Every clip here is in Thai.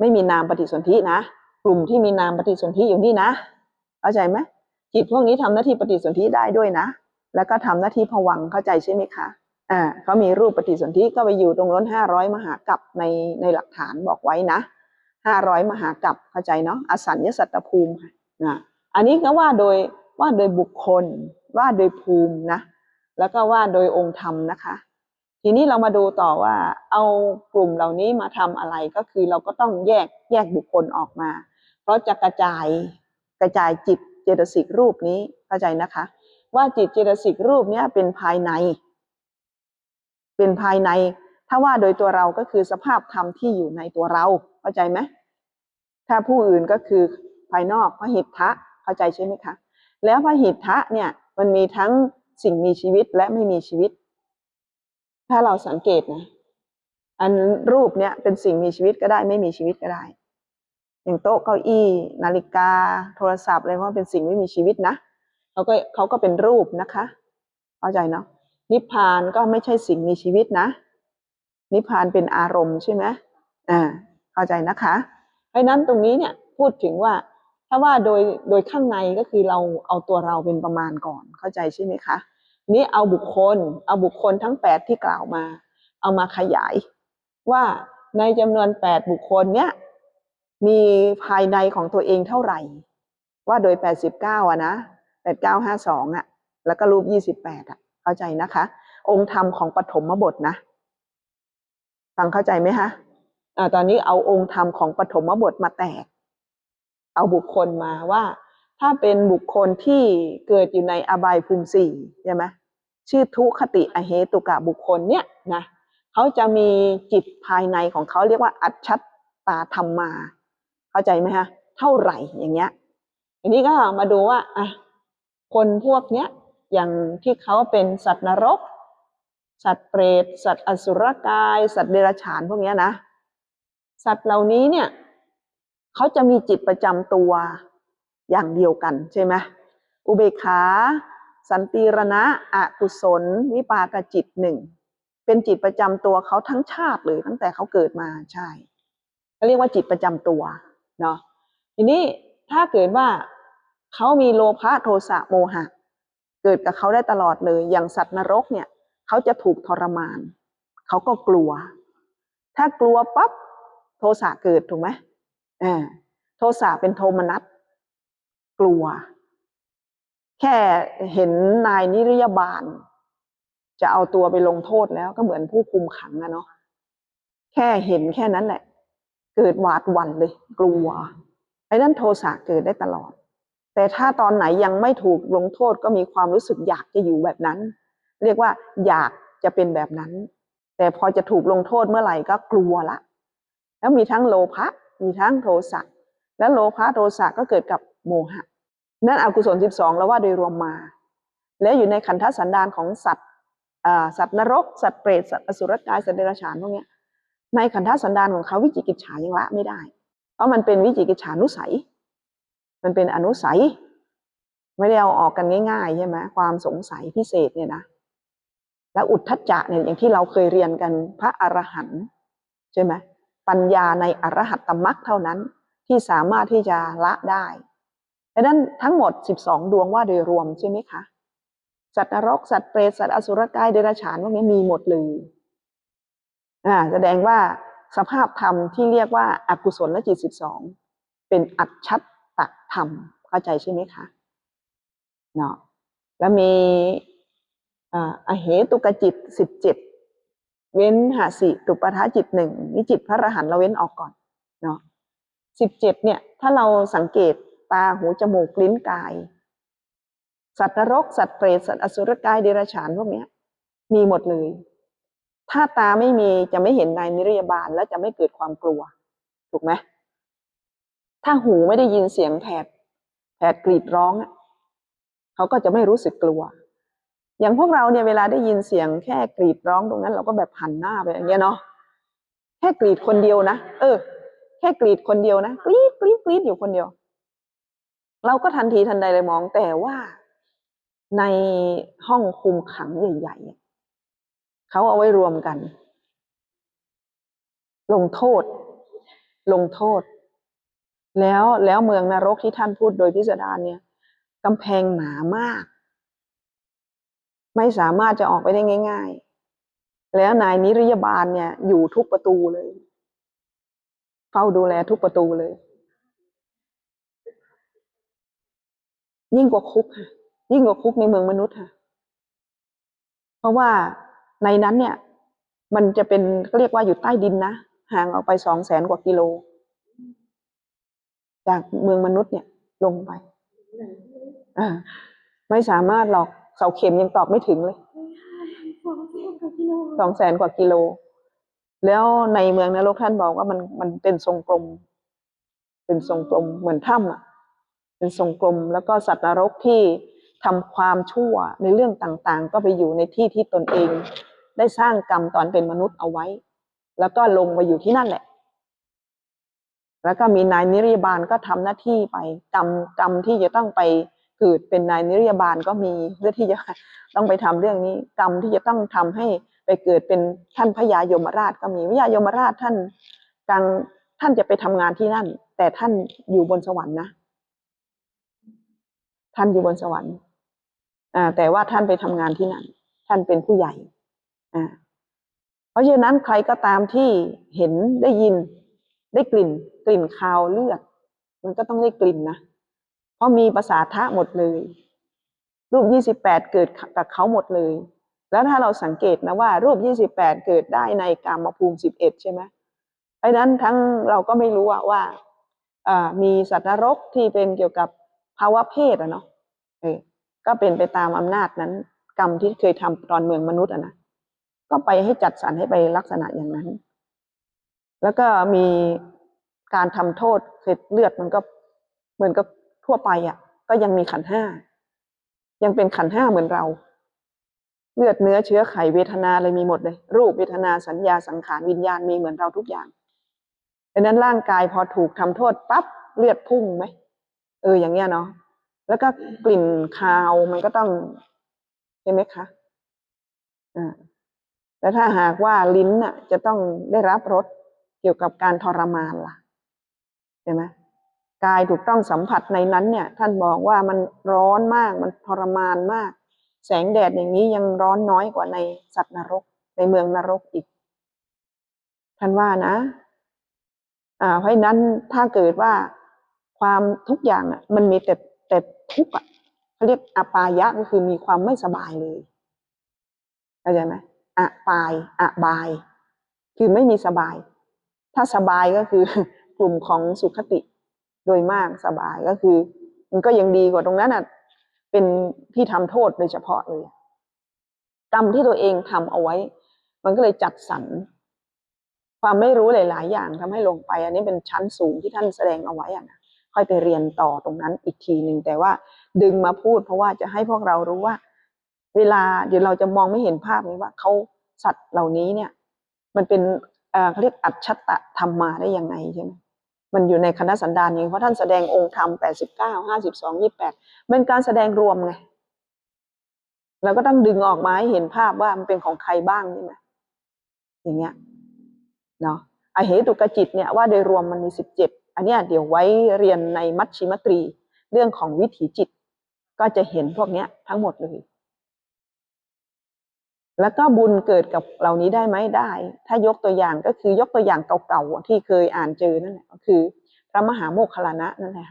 ไม่มีนามปฏิสนธินะ กลุ่มที่มีนามปฏิสนธิอยู่นี่นะเข้าใจไหมจิตพวกนี้ทำหน้าที่ปฏิสนธิได้ด้วยนะ แล้วก็ทำหน้าที่ผวังเข้าใจใช่ไหมคะอ่าเขามีรูปปฏิสนธิก็ไปอยู่ตรงล้นห้าร้อยมหากับในในหลักฐานบอกไว้นะห้าร้อยมหากับเข้าใจเนาะอสัญญสัตตภูมิค่ะนะอันนี้ก็ว่าโดยว่าโดยบุคคลว่าโดยภูมินะ แล้วก็ว่าโดยองค์ธรรมนะคะ ทีนี้เรามาดูต่อว่าเอากลุ่มเหล่านี้มาทำอะไรก็คือเราก็ต้องแยกแยกบุคคลออกมา เพราะจะกระจายกระจายจิตเจตสิกรูปนี้เข้าใจนะคะ ว่าจิตเจตสิกรูปเนี้ยเป็นภายใน เป็นภายใน ถ้าว่าโดยตัวเราก็คือสภาพธรรมที่อยู่ในตัวเราเข้าใจไหมถ้าผู้อื่นก็คือภายนอกพระหิทธะเข้าใจใช่ไหมคะ แล้วพระหิทธะเนี่ยมันมีทั้งสิ่งมีชีวิตและไม่มีชีวิต ถ้าเราสังเกตนะอันรูปเนี่ยเป็นสิ่งมีชีวิตก็ได้ ไม่มีชีวิตก็ได้ อย่างโต๊ะเก้าอี้ นาฬิกา โทรศัพท์อะไรว่าเป็นสิ่งไม่มีชีวิตนะเขาก็เขาก็เป็นรูปนะคะเข้าใจเนาะนิพพานก็ไม่ใช่สิ่งมีชีวิตนะ นิพพานเป็นอารมณ์ใช่ไหมอ่าเข้าใจนะคะเพราะนั้นตรงนี้เนี่ยพูดถึงว่าถ้าว่าโดยโดยข้างในก็คือเราเอาตัวเราเป็นประมาณก่อนเข้าใจใช่ไหมคะ นี้เอาบุคคล เอาบุคคลทั้งแปดที่กล่าวมา เอามาขยาย ว่าในจำนวนแปดบุคคลเนี้ยมีภายในของตัวเองเท่าไหร่ ว่าโดยแปดสิบเก้าอะนะแปดเก้าห้าสองอะแล้วก็รูปยี่สิบแปดอะเข้าใจนะคะ องค์ธรรมของปฐมบทนะฟังเข้าใจไหมคะอ่าตอนนี้เอาองค์ธรรมของปฐมบทมาแตก เอาบุคคลมาว่า ถ้าเป็นบุคคลที่เกิดอยู่ในอบายภูมิสี่ใช่ไหมชื่อทุคติอเหตุกะบุคคลเนี่ยนะเขาจะมีจิตภายในของเขาเรียกว่า อัจฉตาธรรมมา เข้าใจไหมฮะ เท่าไหร่อย่างเงี้ยอันนี้ก็มาดูว่าอะคนพวกเนี้ยอย่างที่เขาเป็นสัตว์นรก สัตว์เปรต สัตว์อสุรกาย สัตว์เดรัจฉานพวกเนี้ยนะ สัตว์เหล่านี้เนี่ยเขาจะมีจิตประจำตัว อย่างเดียวกันใช่ไหมอุเบกขา สันติรณะอกุศล วิปากจิตหนึ่งเป็นจิตประจำตัวเขาทั้งชาติเลยตั้งแต่เขาเกิดมาใช่เขาเรียกว่าจิตประจำตัวเนาะทีนี้ถ้าเกิดว่าเขามีโลภะโทสะโมหะ เกิดกับเขาได้ตลอดเลย อย่างสัตว์นรกเนี่ยเขาจะถูกทรมาน เขาก็กลัว ถ้ากลัวปั๊บโทสะเกิดถูกไหมอ่าโทสะเป็นโทมนัส กลัว แค่เห็นนายนิรยาบาล จะเอาตัวไปลงโทษแล้วก็เหมือนผู้คุมขังอะเนาะแค่เห็นแค่นั้นแหละ เกิดหวาดหวั่นเลย กลัวไอ้นั่นโทสะเกิดได้ตลอด แต่ถ้าตอนไหนยังไม่ถูกลงโทษก็มีความรู้สึกอยากจะอยู่แบบนั้น เรียกว่าอยากจะเป็นแบบนั้น แต่พอจะถูกลงโทษเมื่อไหร่ก็กลัวละ แล้วมีทั้งโลภะมีทั้งโทสะและโลภะโทสะก็เกิดกับ โมหะ นั่นอกุศลสิบสองแล้วว่าโดยรวมมา แล้วอยู่ในขันธสันดานของสัตว์สัตว์นรก สัตว์เปรตสัตว์อสุรกายสัตว์เดรัจฉานพวกนี้ในขันธสันดานของเขาวิจิกิจฉายังละไม่ได้ เพราะมันเป็นวิจิกิจฉานุสัย มันเป็นอนุสัย ไม่ได้เอาออกกันง่ายๆใช่ไหมความสงสัยพิเศษเนี่ยนะแล้วอุทธัจจะเนี่ยอย่างที่เราเคยเรียนกันพระอรหันต์ใช่ไหมปัญญาในอรหัตตมรรคเท่านั้นที่สามารถที่จะละได้ ดังนั้นทั้งหมด 12 ดวงว่าโดยรวมใช่ไหมคะสัตว์นรกสัตว์เปรตสัตว์อสุรกายเดรัจฉานพวกนี้มีหมดเลยอ่าแสดงว่าสภาพธรรมที่เรียกว่าอากุศลและจิต12เป็นอัจฉตธรรมเข้าใจใช่ไหมคะเนาะแล้วมีอ่าอเหตุกจิต17เจ็ดเว้นหาสิตุปทาจิตหนึ่งนี่จิตพระรหันต์เราเว้นออกก่อนเนาะ17เนี่ย ถ้าเราสังเกต ตาหูจมูกลิ้นกาย สัตว์นรก สัตว์เปรตสัตว์อสุรกายเดรัจฉานพวกนี้มีหมดเลย ถ้าตาไม่มีจะไม่เห็นนายนิรยาบาลและจะไม่เกิดความกลัว ถูกไหมถ้าหูไม่ได้ยินเสียงแผดแผดกรีดร้องเขาก็จะไม่รู้สึกกลัว อย่างพวกเราเนี่ยเวลาได้ยินเสียงแค่กรีดร้องตรงนั้น เราก็แบบหันหน้าไปอย่างเงี้ยเนาะแค่กรีดคนเดียวนะเออ แค่กรีดคนเดียวนะกรีดกรีดกรีดอยู่คนเดียว เราก็ทันทีทันใดเลยมองแต่ว่าในห้องคุมขังใหญ่ๆเขาเอาไว้รวมกัน ลงโทษ ลงโทษ แล้วแล้วเมืองนรกที่ท่านพูดโดยพิสดารเนี่ยกำแพงหนามาก ไม่สามารถจะออกไปได้ง่าย ๆ แล้วนายนิรยาบาลเนี่ยอยู่ทุกประตูเลย เฝ้าดูแลทุกประตูเลย ยิ่งกว่าคุกค่ะ ยิ่งกว่าคุกในเมืองมนุษย์ค่ะ เพราะว่าในนั้นเนี่ย มันจะเป็นเขาเรียกว่าอยู่ใต้ดินนะห่างออกไปสองแสนกว่ากิโล จากเมืองมนุษย์เนี่ย ลงไปอ่าไม่สามารถหรอกเสาเข็มยังตอบไม่ถึงเลยสองแสนกว่ากิโล แล้วในเมืองนรกท่านบอกว่ามันมันเป็นทรงกลม เป็นทรงกลมเหมือนถ้ำอะ เป็นทรงกลมแล้วก็สัตว์นรกที่ทำความชั่วในเรื่องต่างๆ ก็ไปอยู่ในที่ที่ตนเอง ได้สร้างกรรมตอนเป็นมนุษย์เอาไว้ แล้วก็ลงมาอยู่ที่นั่นแหละ แล้วก็มีนายนิรยาบาลก็ทำหน้าที่ไปกรรมกรรมที่จะต้องไปเกิดเป็นนายนิรยาบาลก็มีเพื่อที่จะต้องไปทำเรื่องนี้ กรรมที่จะต้องทำให้ไปเกิดเป็นท่านพญายมราชก็มีพญายมราชท่านกลางท่านจะไปทำงานที่นั่น แต่ท่านอยู่บนสวรรค์นะ ท่านอยู่บนสวรรค์อ่าแต่ว่าท่านไปทำงานที่นั่น ท่านเป็นผู้ใหญ่อ่าเพราะฉะนั้นใครก็ตามที่เห็นได้ยินได้กลิ่น กลิ่นคาวเลือด มันก็ต้องได้กลิ่นนะ เพราะมีภาษาทะหมดเลย รูปยี่สิบแปดเกิดกับเขาหมดเลย แล้วถ้าเราสังเกตนะว่า รูปยี่สิบแปดเกิดได้ในกามภูมิสิบเอ็ดใช่ไหมไอ้นั้นทั้งเราก็ไม่รู้ว่าอ่ามีสัตว์นรกที่เป็นเกี่ยวกับ ภาวะเพศอะเนาะเออก็เป็นไปตามอำนาจนั้น กรรมที่เคยทำตอนเมืองมนุษย์อะนะก็ไปให้จัดสรรให้ไปลักษณะอย่างนั้น แล้วก็มีการทำโทษเสร็จเลือดมันก็เหมือนกับทั่วไปอะ ก็ยังมีขันห้า ยังเป็นขันห้าเหมือนเรา เลือดเนื้อเชื้อไขเวทนาอะไรมีหมดเลย รูปเวทนาสัญญาสังขารวิญญาณมีเหมือนเราทุกอย่างดังนั้นร่างกายพอถูกทำโทษปั๊บเลือดพุ่งไหม เอออย่างเงี้ยเนาะแล้วก็กลิ่นคาวมันก็ต้องใช่ไหมคะอ่าแล้วถ้าหากว่าลิ้นน่ะ จะต้องได้รับรสเกี่ยวกับการทรมานล่ะใช่ไหมกายถูกต้องสัมผัสในนั้นเนี่ย ท่านบอกว่ามันร้อนมากมันทรมานมาก แสงแดดอย่างนี้ยังร้อนน้อยกว่าในสัตว์นรก ในเมืองนรกอีก ท่านว่านะ อ่าเพราะฉะนั้นถ้าเกิดว่า ความทุกอย่างอะมันมีแต่แต่ทุกข์อะเขาเรียกอปายะก็คือมีความไม่สบายเลยเข้าใจไหมอะปายอะบาย คือไม่มีสบาย ถ้าสบายก็คือกลุ่มของสุขติโดยมากสบายก็คือ มันก็ยังดีกว่าตรงนั้นอะเป็นที่ทำโทษโดยเฉพาะเลยกรรมที่ตัวเองทำเอาไว้ มันก็เลยจัดสรรความไม่รู้หลาย ๆ อย่างทำให้ลงไป อันนี้เป็นชั้นสูงที่ท่านแสดงเอาไว้อะนะ ค่อยไปเรียนต่อตรงนั้นอีกทีหนึ่งแต่ว่าดึงมาพูดเพราะว่าจะให้พวกเรารู้ว่า เวลาเดี๋ยวเราจะมองไม่เห็นภาพนี้ว่าเขาสัตว์เหล่านี้เนี่ย มันเป็นเขาเรียกอัจฉตะธรรมมาได้ยังไงใช่ไหมมันอยู่ในคณะสันดานนี้เพราะท่านแสดงองค์ธรรมแปดสิบเก้าห้าสิบสองยี่แปดเป็นการแสดงรวมไงเราก็ต้องดึงออกมาให้เห็นภาพว่ามันเป็นของใครบ้างใช่ไหมอย่างเงี้ยเนาะอเหตุกจิตเนี่ยว่าโดยรวมมันมีสิบเจ็ด อันนี้เดี๋ยวไว้เรียนในมัชชิมตรีเรื่องของวิถีจิต ก็จะเห็นพวกนี้ทั้งหมดเลย แล้วก็บุญเกิดกับเหล่านี้ได้ไหมได้ ถ้ายกตัวอย่างก็คือยกตัวอย่างเก่าๆที่เคยอ่านเจอนั่นแหละก็คือพระมหาโมคคัลลานะนั่นแหละ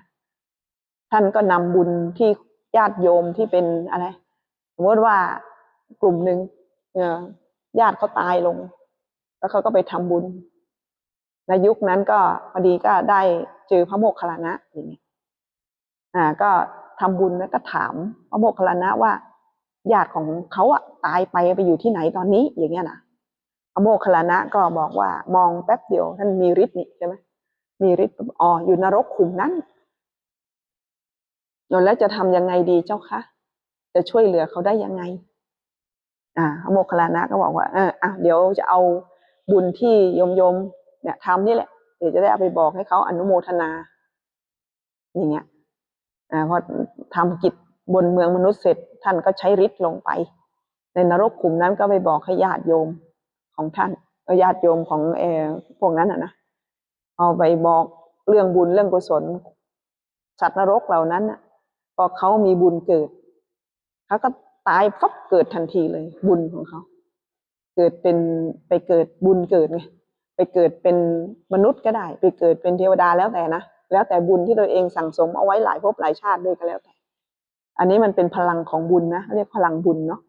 ท่านก็นำบุญที่ญาติโยมที่เป็นอะไรสมมติว่ากลุ่มหนึ่งญาติเขาตายลง แล้วเขาก็ไปทำบุญ ในยุคนั้นก็พอดีก็ได้เจอพระโมคคัลลานะอย่างนี้อ่า ก็ทำบุญแล้วก็ถามพระโมคคัลลานะว่าญาติของเขาอะตายไปไปอยู่ที่ไหนตอนนี้อย่างเงี้ยนะพระโมคคัลลานะก็บอกว่ามองแป๊บเดียวท่านมีฤทธิ์นี่ใช่ไหมมีฤทธิ์อ๋ออยู่นรกขุมนั้นแล้วจะทำยังไงดีเจ้าคะจะช่วยเหลือเขาได้ยังไง อ่าพระโมคคัลลานะก็บอกว่าเอออะเดี๋ยวจะเอาบุญที่โยมโยม เนี่ยทำนี่แหละ เดี๋ยวจะได้เอาไปบอกให้เขาอนุโมทนา อย่างเงี้ยอ่าพอทำกิจบนเมืองมนุษย์เสร็จท่านก็ใช้ฤทธิ์ลงไป ในนรกขุมนั้นก็ไปบอกให้ญาติโยมของท่านญาติโยมของเออพวกนั้นอะนะเอาไปบอกเรื่องบุญเรื่องกุศล สัตว์นรกเหล่านั้นน่ะพอเขามีบุญเกิดเขาก็ตายฟับเกิดทันทีเลย บุญของเขา เกิดเป็นไปเกิดบุญเกิดไง ไปเกิดเป็นมนุษย์ก็ได้ ไปเกิดเป็นเทวดาแล้วแต่นะ แล้วแต่บุญที่ตัวเองสั่งสมเอาไว้หลายภพหลายชาติด้วยก็แล้วแต่ อันนี้มันเป็นพลังของบุญนะ เรียกพลังบุญเนาะ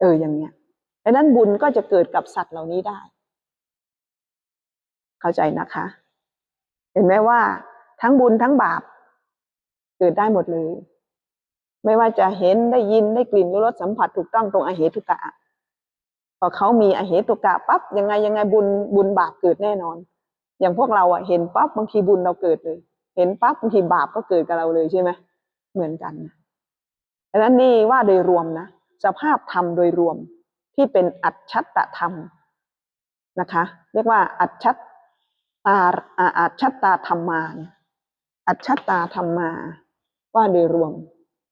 เอออย่างเนี้ยดังนั้นบุญก็จะเกิดกับสัตว์เหล่านี้ได้ เข้าใจนะคะ เห็นไหมว่าทั้งบุญทั้งบาป เกิดได้หมดเลย ไม่ว่าจะเห็นได้ยินได้กลิ่นได้รสสัมผัสถูกต้องตรงอเหตุกะ พอเขามีอเหตุกะปั๊บยังไงยังไงบุญบุญบาปเกิดแน่นอน อย่างพวกเราอะเห็นปั๊บบางทีบุญเราเกิดเลย เห็นปั๊บบางทีบาปก็เกิดกับเราเลยใช่ไหมเหมือนกันนะดังนั้นนี่ว่าโดยรวมนะสภาพธรรมโดยรวมที่เป็นอัจฉตธรรมนะคะ เรียกว่าอัจฉตตาอ่าอัจฉตาธรรมาเนี่ยอัจฉตาธรรมาว่าโดยรวม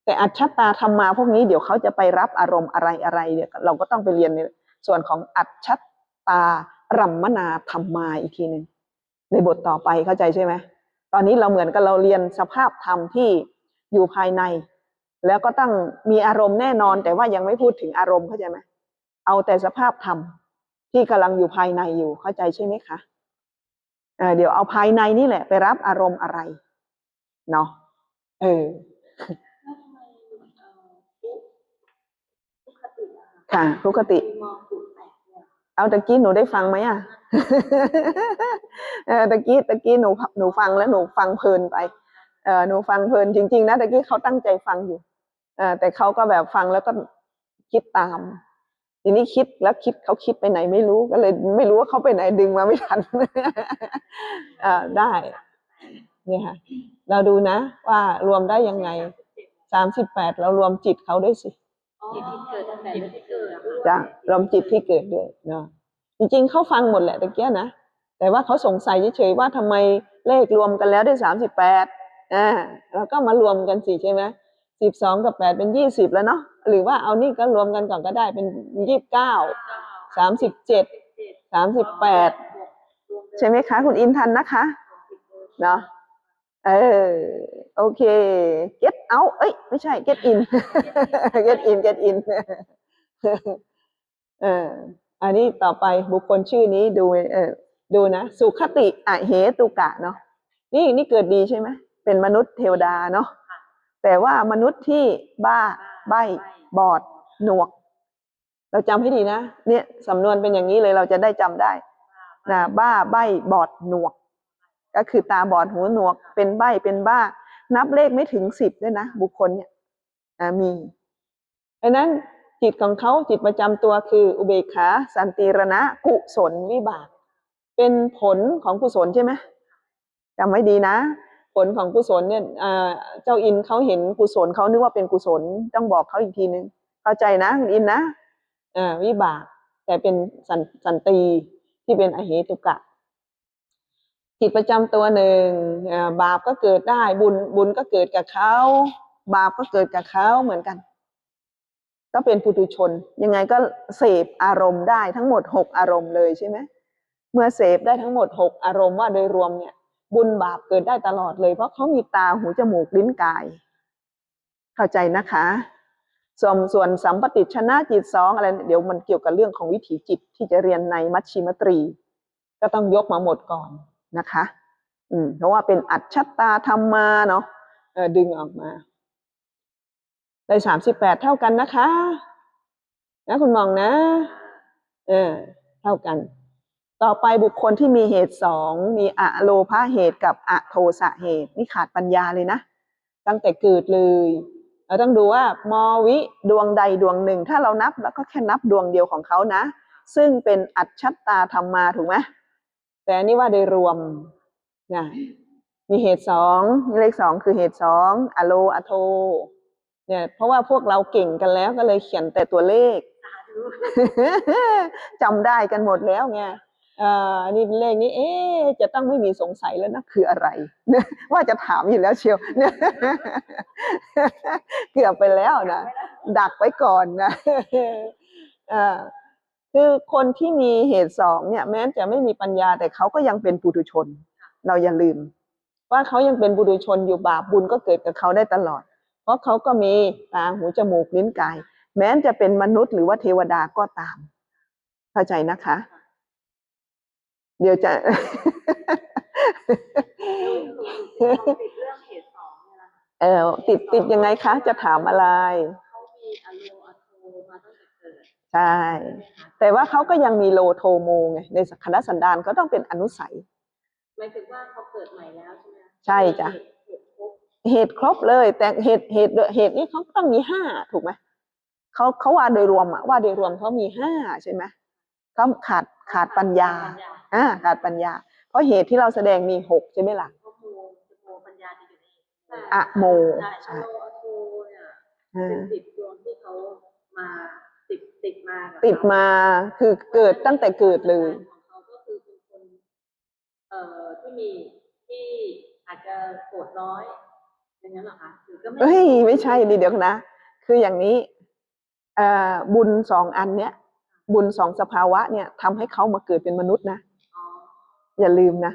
แต่อัจฉตาธรรมาพวกนี้เดี๋ยวเขาจะไปรับอารมณ์อะไรอะไรเนี่ยเราก็ต้องไปเรียนใน ส่วนของอัจฉตารัมมนาธรรมาอีกทีหนึ่งในบทต่อไปเข้าใจใช่ไหมตอนนี้เราเหมือนกับเราเรียนสภาพธรรมที่อยู่ภายใน แล้วก็ต้องมีอารมณ์แน่นอน แต่ว่ายังไม่พูดถึงอารมณ์เข้าใจไหมเอาแต่สภาพธรรมที่กำลังอยู่ภายในอยู่เข้าใจใช่ไหมคะเอ่อเดี๋ยวเอาภายในนี่แหละ ไปรับอารมณ์อะไรเนาะเออแล้วทำไมเอ่อทุกทุกคติอะค่ะค่ะปกติมองถูกแตก เนี่ยเอาตะกี้หนูได้ฟังไหมอะเออตะกี้ตะกี้หนูหนูฟังแล้วหนูฟังเพลินไปเออหนูฟังเพลินจริง ๆ นะตะกี้เขาตั้งใจฟังอยู่เออแต่เขาก็แบบฟังแล้วก็คิดตาม ทีนี้คิดแล้วคิดเขาคิดไปไหนไม่รู้ก็เลย ไม่รู้ว่าเขาไปไหนดึงมาไม่ทันเออได้เนี่ยค่ะ เราดูนะ ว่ารวมได้ยังไงสามสิบแปดเรารวมจิตเขาด้วยสิอ๋อจิตที่เกิดตั้งแต่ จ้ะรวมจิตที่เกิดด้วยเนาะจริงๆเขาฟังหมดแหละตะเกียนะแต่ว่าเขาสงสัยเฉยๆว่าทำไมเลขรวมกันแล้วได้สามสิบแปดอ่าเราก็มารวมกันสิใช่ไหมสิบสองกับแปดเป็นยี่สิบแล้วเนาะหรือว่าเอานี่ก็รวมกันก่อนก็ได้เป็นยี่สิบเก้าสามสิบเจ็ดสามสิบแปดใช่ไหมคะ คุณอินทันนะคะเนาะเออโอเค get out เอ้ย ไม่ใช่ get in get in get in เอออันนี้ต่อไปบุคคลชื่อนี้ดูเออดูนะ สุขติอะเหตุกะเนาะนี่นี่เกิดดีใช่ไหมเป็นมนุษย์เทวดาเนาะแต่ว่ามนุษย์ที่บ้าใบบอด หนวก เราจำให้ดีนะเนี่ยสำนวนเป็นอย่างนี้เลยเราจะได้จำได้นะบ้าใบบอดหนวก ก็คือตาบอดหูหนวก เป็นใบเป็นบ้า นับเลขไม่ถึงสิบด้วยนะบุคคลเนี่ยมีดังนั้น จิตของเขาจิตประจำตัวคืออุเบกขาสันติรณะกุศลวิบาก เป็นผลของกุศลใช่ไหมจำไว้ดีนะ ผลของกุศลเนี่ยเจ้าอินเขาเห็นกุศลเขานึกว่าเป็นกุศลต้องบอกเขาอีกทีนึงเข้าใจนะคุณอินนะวิบาก แต่เป็นสันสันติที่เป็นอเหตุกะจิตประจำตัวหนึ่งบาปก็เกิดได้บุญบุญก็เกิดกับเขาบาปก็เกิดกับเขาเหมือนกัน ก็เป็นปุถุชน ยังไงก็เสพอารมณ์ได้ทั้งหมดหกอารมณ์เลยใช่ไหมเมื่อเสพได้ทั้งหมดหกอารมณ์ว่าโดยรวมเนี่ย บุญบาปเกิดได้ตลอดเลย เพราะเขามีตาหูจมูกลิ้นกาย เข้าใจนะคะส่วนส่วนสัมปติชนะจิตสองอะไรเนี่ยเดี๋ยวมันเกี่ยวกับเรื่องของวิถีจิตที่จะเรียนในมัชชิมตรี ก็ต้องยกมาหมดก่อนนะคะ อืมเพราะว่าเป็นอัจฉตาธรรมมาเนาะดึงออกมา ได้สามสิบแปดเท่ากันนะคะ นะคุณมองนะ เออ เท่ากัน ต่อไปบุคคลที่มีเหตุสองมีอะโลภาเหตุกับอะโทสะเหตุ นี่ขาดปัญญาเลยนะ ตั้งแต่เกิดเลยเราต้องดูว่ามอวิดวงใดดวงหนึ่ง ถ้าเรานับแล้วก็แค่นับดวงเดียวของเขานะ ซึ่งเป็นอัจฉตาธรรมมาถูกไหมแต่นนี้ว่าโดยรวมนะมีเหตุสองมีเลขสองคือเหตุสองอะโลอะโท เนี่ยเพราะว่าพวกเราเก่งกันแล้วก็เลยเขียนแต่ตัวเลขสาธุจำได้กันหมดแล้วไงเอ่อนี่เลขนี้ เอ๊ะจะต้องไม่มีสงสัยแล้วนะคืออะไรเนี่ยว่าจะถามอยู่แล้วเชียวเนี่ยเกือบไปแล้วนะดักไว้ก่อนนะเอ่อคือคนที่มีเหตุสองเนี่ยแม้จะไม่มีปัญญาแต่เขาก็ยังเป็นปุถุชน เราอย่าลืม ว่าเขายังเป็นบุรุชนอยู่บาปบุญก็เกิดกับเขาได้ตลอด เพราะเขาก็มีตาหูจมูกลิ้นกาย แม้จะเป็นมนุษย์หรือว่าเทวดาก็ตาม เข้าใจนะคะ เดี๋ยวจะเราติดเรื่องเหตุสองเนี่ยนะคะเออติดติดยังไงคะ จะถามอะไรเขามีอโลอโทมาตั้งแต่เกิดใช่ใช่ไหมคะแต่ว่าเขาก็ยังมีโลโทโมไงในคณะสันดานก็ต้องเป็นอนุสัยหมายถึงว่าเขาเกิดใหม่แล้วใช่ไหมคะใช่จ้ะ เหตุเหตุครบเหตุครบเลย แต่เหตุเหตุเหตุนี้เขาต้องมีห้าถูกไหมเขาเขาว่าโดยรวมอะว่าโดยรวมเขามีห้าใช่ไหมเขาขาดขาดปัญญาอ่าขาดปัญญา เพราะเหตุที่เราแสดงมีหกใช่ไหมล่ะเพราะโมจะโมปัญญาจะอยู่ในเหตุอะโมใช่ใช่อโลอโทเนี่ยอ่าเป็นสิบดวงที่เขามาติดติดมากับติดมาคือเกิดตั้งแต่เกิดเลยของเขาก็คือเป็นคนเอ่อที่มีที่อาจจะโกรธน้อย อย่างนั้นเหรอคะหรือก็ไม่เฮ้ยไม่ใช่ดิเดี๋ยวนะ คืออย่างนี้เอ่อบุญสองอันเนี้ยบุญสองสภาวะเนี่ยทำให้เขามาเกิดเป็นมนุษย์นะอ๋ออย่าลืมนะ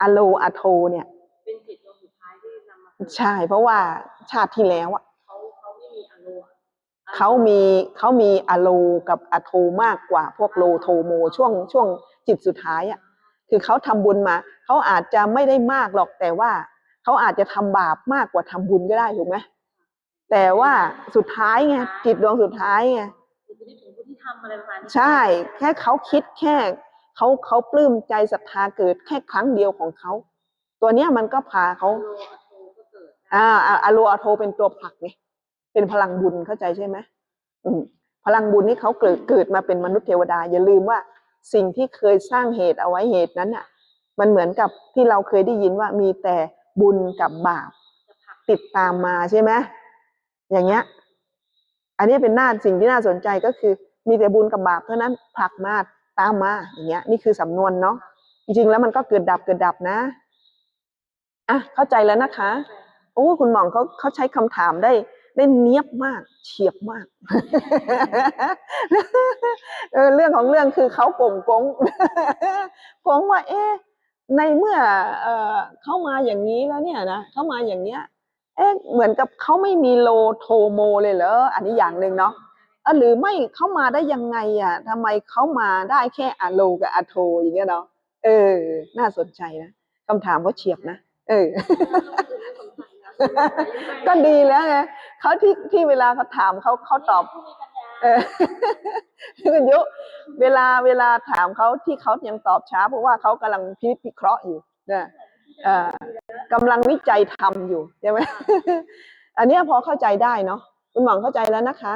อโลอโทเนี่ย เป็นจิตดวงสุดท้ายที่นำมาเกิดใช่ เพราะว่าชาติที่แล้วอะเขาเขาไม่มีอโลอะเขามีเขามีอโลกับอโทมากกว่าพวกโลโทโมช่วงช่วงจิตสุดท้ายอะคือเขาทำบุญมา เขาอาจจะไม่ได้มากหรอกแต่ว่า เขาอาจจะทำบาปมากกว่าทำบุญก็ได้ถูกไหมแต่ว่าสุดท้ายไงจิตดวงสุดท้ายไงคือจะได้ถึงผู้ที่ทำอะไรประมาณนี้ใช่ แค่เขาคิดแค่เขาเขาปลื้มใจศรัทธาเกิดแค่ครั้งเดียวของเขาตัวเนี้ยมันก็พาเขาอโลอโทก็เกิดอ่าอะอะโลอะโทเป็นตัวผลักไงเป็นพลังบุญเข้าใจใช่ไหมอืมพลังบุญนี่เขาเกิดเกิดมาเป็นมนุษย์เทวดา อย่าลืมว่าสิ่งที่เคยสร้างเหตุเอาไว้เหตุนั้นอะ มันเหมือนกับที่เราเคยได้ยินว่ามีแต่ บุญกับบาป ติดตามมาใช่ไหมอย่างเงี้ย อันนี้เป็นหน้าสิ่งที่น่าสนใจก็คือ มีแต่บุญกับบาปเท่านั้นผลักมาตามมาอย่างเงี้ย นี่คือสำนวนเนาะจริงๆแล้วมันก็เกิดดับเกิดดับนะอะเข้าใจแล้วนะคะโอ้คุณหม่องเขาเขาใช้คำถามได้ได้เนียบมากเฉียบมากเออเรื่องของเรื่องคือเขาโกงกงกงว่า เอ๊ะ ในเมื่อเออเขามาอย่างนี้แล้วเนี่ยนะเข้ามาอย่างเนี้ย เอ๊ะเหมือนกับเขาไม่มีโลโทโมเลยเหรออันนี้อย่างหนึ่งเนาะหรือไม่เข้ามาได้ยังไงอะทำไมเขามาได้แค่อะโลกับอะโทอย่างเงี้ยเนาะเออ น่าสนใจนะคำถามเขาเฉียบนะเออ ก็ดีแล้วไงเขาที่ที่เวลาเขาถามเขาเขาตอบ เออ คุณยุเวลาเวลาถามเขาที่เขายังตอบช้า เพราะว่าเขากำลังพิพิเคราะห์อยู่นะอ่อกำลังวิจัยทำอยู่ใช่ไหมอันนี้พอเข้าใจได้เนาะคุณหมองเข้าใจแล้วนะคะ